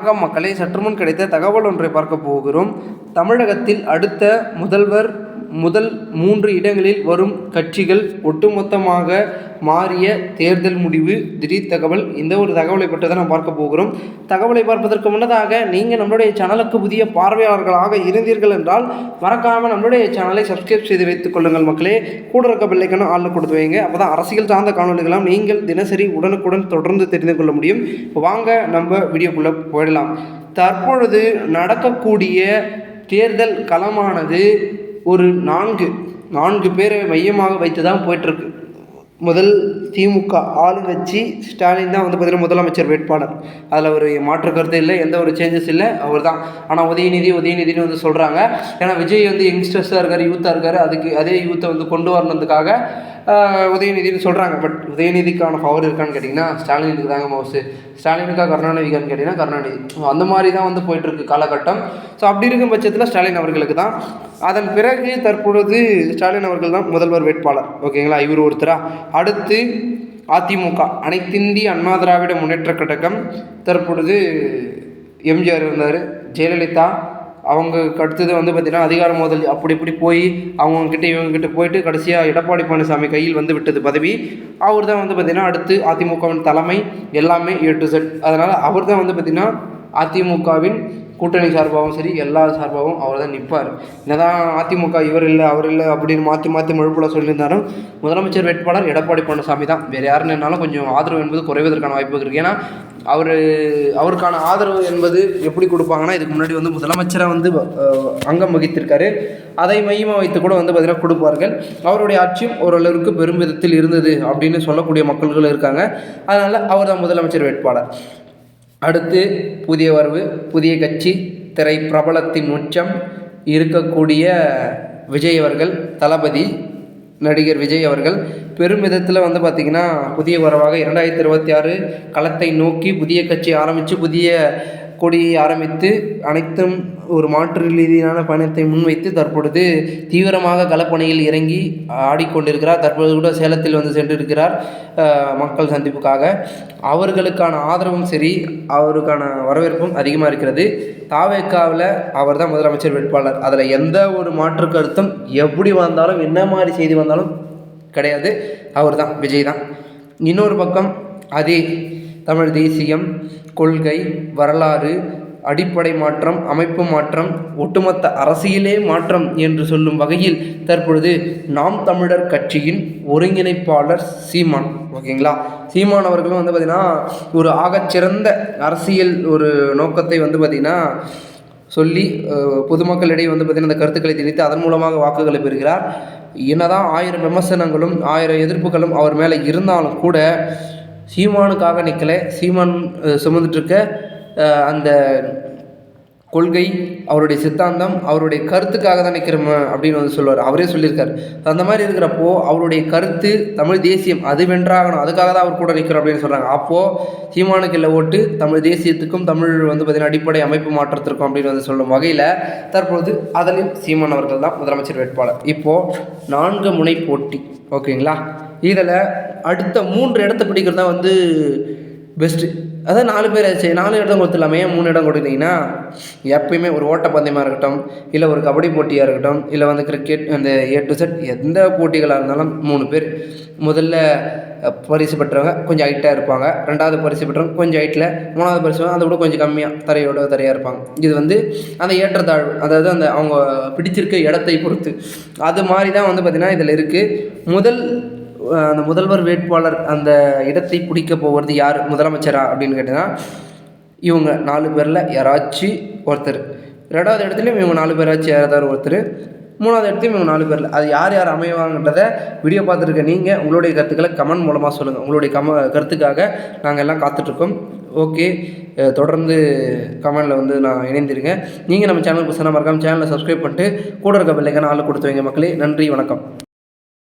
வணக்கம் சற்றுமுன் கிடைத்த தகவல் ஒன்றை பார்க்க போகிறோம். தமிழகத்தில் அடுத்த முதல்வர் முதல் மூன்று இடங்களில் வரும் கட்சிகள் ஒட்டுமொத்தமாக மாறிய தேர்தல் முடிவு திடீர் தகவல் இந்த ஒரு தகவலை பற்றி தான் நாம் பார்க்க போகிறோம். தகவலை பார்ப்பதற்கு முன்னதாக நீங்கள் நம்மளுடைய சேனலுக்கு புதிய பார்வையாளர்களாக இருந்தீர்கள் என்றால் மறக்காமல் நம்மளுடைய சேனலை சப்ஸ்கிரைப் செய்து வைத்துக் கொள்ளுங்கள் மக்களே. கூட இருக்க பிள்ளைக்கான ஆளில் கொடுத்து வைங்க. அப்போ தான் அரசியல் சார்ந்த காணொலிகளாம் நீங்கள் தினசரி உடனுக்குடன் தொடர்ந்து தெரிந்து கொள்ள முடியும். வாங்க நம்ம வீடியோக்குள்ளே போயிடலாம். தற்பொழுது நடக்கக்கூடிய தேர்தல் களமானது ஒரு நான்கு நான்கு பேரை மையமாக வைத்து தான் போயிட்டுருக்கு. முதல் திமுக ஆளுங்கட்சி ஸ்டாலின் தான் வந்து பார்த்தீங்கன்னா முதலமைச்சர் வேட்பாளர். அதில் ஒரு மாற்று கருத்து இல்லை எந்த ஒரு சேஞ்சஸ் இல்லை அவர் தான் ஆனால் உதயநிதி உதயநிதினு வந்து சொல்கிறாங்க ஏன்னா விஜய் வந்து யங்ஸ்டர்ஸாக இருக்கார் யூத்தாக இருக்கார். அதுக்கு அதே யூத்தை வந்து கொண்டு வரணுன்றதுக்காக உதயநிதினு சொல்கிறாங்க பட் உதயநிதிக்கான பவர் இருக்கான்னு கேட்டிங்கன்னா ஸ்டாலினுக்கு தாங்க மோஸ்ட்டு ஸ்டாலினுக்கா கருணாநிதிக்கான்னு கேட்டிங்கன்னா கருணாநிதி. அந்த மாதிரி தான் வந்து போயிட்டுருக்கு காலகட்டம். ஸோ அப்படி இருக்கும் பட்சத்தில் ஸ்டாலின் அவர்களுக்கு தான். அதன் பிறகு தற்பொழுது ஸ்டாலின் அவர்கள் தான் முதல்வர் வேட்பாளர். ஓகேங்களா இவர் ஒருத்தரா? அடுத்து அதிமுக. அனைத்திந்திய அண்ணா திராவிட முன்னேற்ற கழகம் தற்பொழுது எம்ஜிஆர் இருந்தார். ஜெயலலிதா அவங்களுக்கு அடுத்தது வந்து பார்த்திங்கன்னா அதிகார மோதல் அப்படி இப்படி போய் அவங்கக்கிட்ட இவங்ககிட்ட போயிட்டு கடைசியாக எடப்பாடி பழனிசாமி கையில் வந்து விட்டது பதவி. அவர் தான் வந்து பார்த்திங்கன்னா அடுத்து அதிமுகவின் தலைமை எல்லாமே ஏ டு செட் அதனால் அவர் தான் வந்து பார்த்திங்கன்னா அதிமுகவின் கூட்டணி சார்பாகவும் சரி எல்லா சார்பாகவும் அவர் தான் நிற்பார் என்னதான் அதிமுக இவர் இல்லை அவர் இல்லை அப்படின்னு மாற்றி மாற்றி மழுப்புல சொல்லியிருந்தாலும் முதலமைச்சர் வேட்பாளர் எடப்பாடி பழனிசாமி தான். வேறு யாருன்னு என்னாலும் கொஞ்சம் ஆதரவு என்பது குறைவதற்கான வாய்ப்பு இருக்குது ஏன்னா அவர் அவருக்கான ஆதரவு என்பது எப்படி கொடுப்பாங்கன்னா இதுக்கு முன்னாடி வந்து முதலமைச்சராக வந்து அங்கம் வகித்திருக்காரு. அதை மையமாக வைத்து கூட வந்து பார்த்திங்கன்னா கொடுப்பார்கள். அவருடைய ஆட்சியும் ஓரளவுக்கு பெரும் விதத்தில் இருந்தது அப்படின்னு சொல்லக்கூடிய மக்கள்கள் இருக்காங்க. அதனால் அவர் தான் முதலமைச்சர் வேட்பாளர். அடுத்து புதிய வரவு புதிய கட்சி திரை பிரபலத்தின் உச்சம் இருக்கக்கூடிய விஜய் அவர்கள் தளபதி நடிகர் விஜய் அவர்கள் பெரும் விதத்தில் வந்து பார்த்திங்கன்னா புதிய வரவாக இரண்டாயிரத்தி இருபத்தி ஆறு களத்தை நோக்கி புதிய கட்சி ஆரம்பித்து புதிய கொடியை ஆரம்பித்து அனைத்தும் ஒரு மாற்று ரீதியிலான பயணத்தை முன்வைத்து தற்பொழுது தீவிரமாக களப்பணியில் இறங்கி ஆடிக்கொண்டிருக்கிறார். தற்பொழுது கூட சேலத்தில் வந்து சென்றிருக்கிறார் மக்கள் சந்திப்புக்காக. அவர்களுக்கான ஆதரவும் சரி அவருக்கான வரவேற்பும் அதிகமாக இருக்கிறது. தாவேக்காவில் அவர் தான் முதலமைச்சர் வேட்பாளர். அதில் எந்த ஒரு மாற்று கருத்தும் எப்படி வந்தாலும் என்ன மாதிரி செய்தி வந்தாலும் கிடையாது. அவர் தான் விஜய் தான். இன்னொரு பக்கம் அதே தமிழ் தேசியம் கொள்கை வரலாறு அடிப்படை மாற்றம் அமைப்பு மாற்றம் ஒட்டுமொத்த அரசியலே மாற்றம் என்று சொல்லும் வகையில் தற்பொழுது நாம் தமிழர் கட்சியின் ஒருங்கிணைப்பாளர் சீமான். ஓகேங்களா? சீமான் அவர்களும் வந்து பார்த்திங்கன்னா ஒரு ஆகச்சிறந்த அரசியல் ஒரு நோக்கத்தை வந்து பார்த்திங்கன்னா சொல்லி பொதுமக்களிடையே வந்து பார்த்திங்கன்னா அந்த கருத்துக்களை திணித்து அதன் மூலமாக வாக்குகளை பெறுகிறார். என்னதான் ஆயிரம் விமர்சனங்களும் ஆயிரம் எதிர்ப்புகளும் அவர் மேலே இருந்தாலும் கூட சீமானுக்காக நிற்கல சீமான் சுமந்துட்டுருக்க அந்த கொள்கை அவருடைய சித்தாந்தம் அவருடைய கருத்துக்காக தான் நிற்கிறோம் அப்படின்னு வந்து சொல்லுவார். அவரே சொல்லியிருக்கார். அந்த மாதிரி இருக்கிறப்போ அவருடைய கருத்து தமிழ் தேசியம் அது வென்றாகணும் அதுக்காக தான் அவர் கூட நிற்கிறோம் அப்படின்னு சொல்கிறாங்க அப்போது சீமானுக்கு இல்லை ஓட்டு தமிழ் தேசியத்துக்கும் தமிழ் வந்து பார்த்திங்கன்னா அடிப்படை அமைப்பு மாற்றத்திற்கும் அப்படின்னு வந்து சொல்லும் வகையில் தற்பொழுது அதனில் சீமான் அவர்கள் தான் முதலமைச்சர் வேட்பாளர். இப்போது நான்கு முனை போட்டி. ஓகேங்களா? இதில் அடுத்த மூன்று இடத்த பிடிக்கிறது தான் வந்து பெஸ்ட்டு அதான் நாலு பேர் ஆச்சு நாலு இடம் கொடுத்துடலாமே மூணு இடம் கொடுத்தீங்கன்னா எப்பயுமே ஒரு ஓட்டப்பந்தயமாக இருக்கட்டும் இல்லை ஒரு கபடி போட்டியாக இருக்கட்டும் இல்லை வந்து கிரிக்கெட் அந்த ஏ டு செட் எந்த போட்டிகளாக இருந்தாலும் மூணு பேர். முதல்ல பரிசு பெற்றவங்க கொஞ்சம் ஹைட்டாக இருப்பாங்க. ரெண்டாவது பரிசு பெற்றவங்க கொஞ்சம் ஹைட்டில் மூணாவது பரிசு அதை விட கொஞ்சம் கம்மியாக தரையோட தரையாக இருப்பாங்க. இது வந்து அந்த ஏற்றத்தாழ்வு அதாவது அந்த அவங்க பிடிச்சிருக்க இடத்தை பொறுத்து. அது மாதிரி தான் வந்து பார்த்திங்கன்னா இதில் இருக்குது முதல் அந்த முதல்வர் வேட்பாளர் அந்த இடத்தை பிடிக்க போகிறது யார்? முதலமைச்சரா? அப்படின்னு கேட்டிங்கன்னா இவங்க நாலு பேரில் யாராச்சும் ஒருத்தர். ரெண்டாவது இடத்துலையும் இவங்க நாலு பேராச்சும் யாராவது ஒருத்தர். மூணாவது இடத்துலையும் இவங்க நாலு பேரில். அது யார் யார் அமைவாங்கன்றத வீடியோ பார்த்துருக்க நீங்கள் உங்களுடைய கருத்துக்களை கமெண்ட் மூலமாக சொல்லுங்கள் உங்களுடைய கம கருத்துக்காக நாங்கள் எல்லாம் காத்துட்ருக்கோம். ஓகே. தொடர்ந்து கமெண்டில் வந்து நான் இணைந்திருங்க நீங்கள் நம்ம சேனல் புதுசாக மறக்காமல் சேனலை சப்ஸ்கிரைப் பண்ணிட்டு கூட இருக்க பிள்ளைங்க ஆள் கொடுத்து வைங்க மக்களே. நன்றி வணக்கம்.